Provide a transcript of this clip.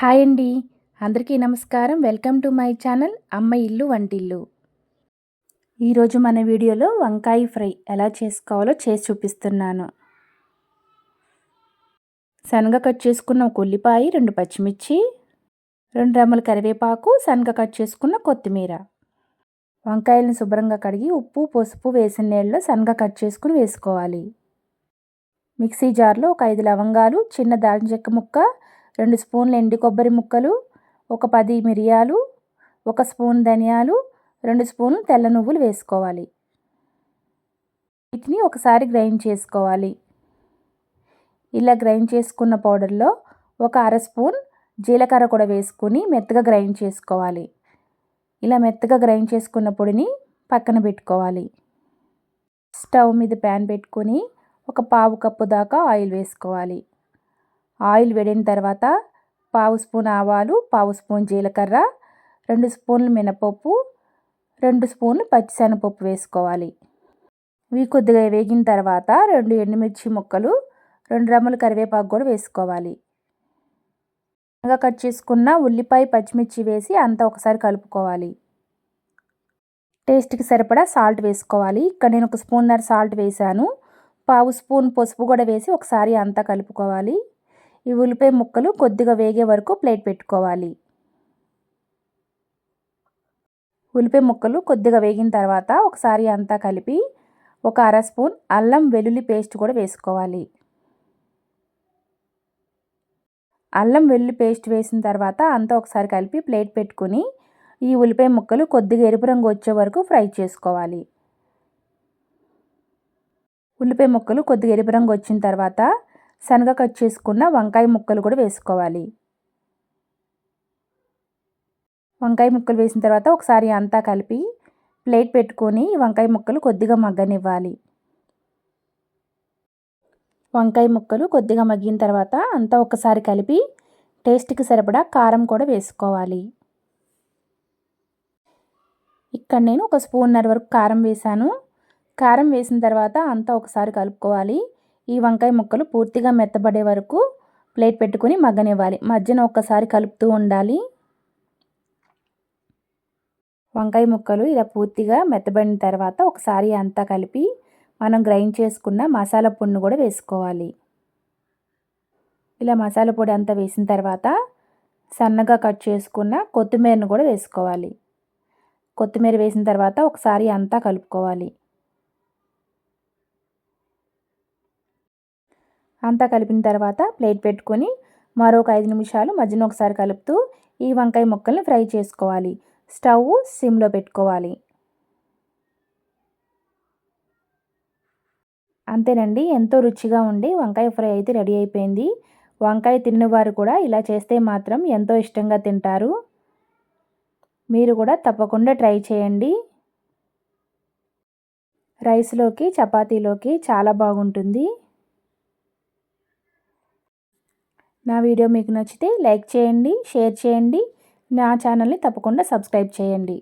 Hi అండి. అందరికీ నమస్కారం. వెల్కమ్ టు మై ఛానల్ అమ్మ ఇల్లు వంటిల్లు. ఈరోజు మన వీడియోలో వంకాయ ఫ్రై ఎలా చేసుకోవాలో చేసి చూపిస్తున్నాను. శనగ కట్ చేసుకున్న ఒక ఉల్లిపాయ రెండు పచ్చిమిర్చి రెండు రెమ్మల కరివేపాకు శనగ కట్ చేసుకున్న కొత్తిమీర. వంకాయలను శుభ్రంగా కడిగి ఉప్పు పసుపు వేసిన నీళ్ళలో శనగ కట్ చేసుకుని వేసుకోవాలి. మిక్సీ జార్లో ఒక ఐదు లవంగాలు చిన్న దాల్చిన చెక్క ముక్క రెండు స్పూన్లు ఎండి కొబ్బరి ముక్కలు ఒక పది మిరియాలు ఒక స్పూన్ ధనియాలు రెండు స్పూన్లు తెల్ల నువ్వులు వేసుకోవాలి. వీటిని ఒకసారి గ్రైండ్ చేసుకోవాలి. ఇలా గ్రైండ్ చేసుకున్న పౌడర్లో ఒక అర స్పూన్ జీలకర్ర కూడా వేసుకుని మెత్తగా గ్రైండ్ చేసుకోవాలి. ఇలా మెత్తగా గ్రైండ్ చేసుకున్న పొడిని పక్కన పెట్టుకోవాలి. స్టవ్ మీద ప్యాన్ పెట్టుకొని ఒక పావు కప్పు దాకా ఆయిల్ వేసుకోవాలి. ఆయిల్ వేడిన తర్వాత పావు స్పూన్ ఆవాలు పావు స్పూన్ జీలకర్ర రెండు స్పూన్లు మినపప్పు రెండు స్పూన్లు పచ్చిశనగపప్పు వేసుకోవాలి. ఇవి కొద్దిగా వేగిన తర్వాత రెండు ఎండుమిర్చి ముక్కలు రెండు రమ్ములు కరివేపాకు కూడా వేసుకోవాలి. బాగా కట్ చేసుకున్న ఉల్లిపాయ పచ్చిమిర్చి వేసి అంతా ఒకసారి కలుపుకోవాలి. టేస్ట్కి సరిపడా సాల్ట్ వేసుకోవాలి. ఇక్కడ నేను ఒక స్పూన్నర సాల్ట్ వేసాను పావు స్పూన్ పసుపు కూడా వేసి ఒకసారి అంతా కలుపుకోవాలి. ఈ ఉల్లిపాయ ముక్కలు కొద్దిగా వేగే వరకు ప్లేట్ పెట్టుకోవాలి. ఉల్లిపాయ ముక్కలు కొద్దిగా వేగిన తర్వాత ఒకసారి అంతా కలిపి ఒక అర స్పూన్ అల్లం వెల్లుల్లి పేస్ట్ కూడా వేసుకోవాలి. అల్లం వెల్లుల్లి పేస్ట్ వేసిన తర్వాత అంతా ఒకసారి కలిపి ప్లేట్ పెట్టుకుని ఈ ఉల్లిపాయ ముక్కలు కొద్దిగా ఎరుపు రంగు వచ్చే వరకు ఫ్రై చేసుకోవాలి. ఉల్లిపాయ ముక్కలు కొద్దిగా ఎరుపు రంగు వచ్చిన తర్వాత శనగ కట్ చేసుకున్న వంకాయ ముక్కలు కూడా వేసుకోవాలి. వంకాయ ముక్కలు వేసిన తర్వాత ఒకసారి అంతా కలిపి ప్లేట్ పెట్టుకొని వంకాయ ముక్కలు కొద్దిగా మగ్గనివ్వాలి. వంకాయ ముక్కలు కొద్దిగా మగ్గిన తర్వాత అంతా ఒకసారి కలిపి టేస్ట్కి సరిపడా కారం కూడా వేసుకోవాలి. ఇక్కడ నేను ఒక స్పూన్నర వరకు కారం వేసాను కారం వేసిన తర్వాత అంతా ఒకసారి కలుపుకోవాలి. ఈ వంకాయ ముక్కలు పూర్తిగా మెత్తబడే వరకు ప్లేట్ పెట్టుకుని మగ్గనివ్వాలి. మధ్యన ఒక్కసారి కలుపుతూ ఉండాలి. వంకాయ ముక్కలు ఇలా పూర్తిగా మెత్తబడిన తర్వాత ఒకసారి అంతా కలిపి మనం గ్రైండ్ చేసుకున్న మసాలా పొడిని కూడా వేసుకోవాలి. ఇలా మసాలా పొడి అంతా వేసిన తర్వాత సన్నగా కట్ చేసుకున్న కొత్తిమీరను కూడా వేసుకోవాలి. కొత్తిమీర వేసిన తర్వాత ఒకసారి అంతా కలుపుకోవాలి. అంతా కలిపిన తర్వాత ప్లేట్ పెట్టుకొని మరొక ఐదు నిమిషాలు మధ్యన ఒకసారి కలుపుతూ ఈ వంకాయ ముక్కల్ని ఫ్రై చేసుకోవాలి. స్టవ్ సిమ్లో పెట్టుకోవాలి. అంతేనండి ఎంతో రుచిగా ఉండి వంకాయ ఫ్రై అయితే రెడీ అయిపోయింది. వంకాయ తిన్నవారు కూడా ఇలా చేస్తే మాత్రం ఎంతో ఇష్టంగా తింటారు. మీరు కూడా తప్పకుండా ట్రై చేయండి. రైస్లోకి చపాతీలోకి చాలా బాగుంటుంది. నా వీడియో మీకు నచ్చితే లైక్ చేయండి షేర్ చేయండి. నా ఛానల్ని తప్పకుండా సబ్స్క్రైబ్ చేయండి.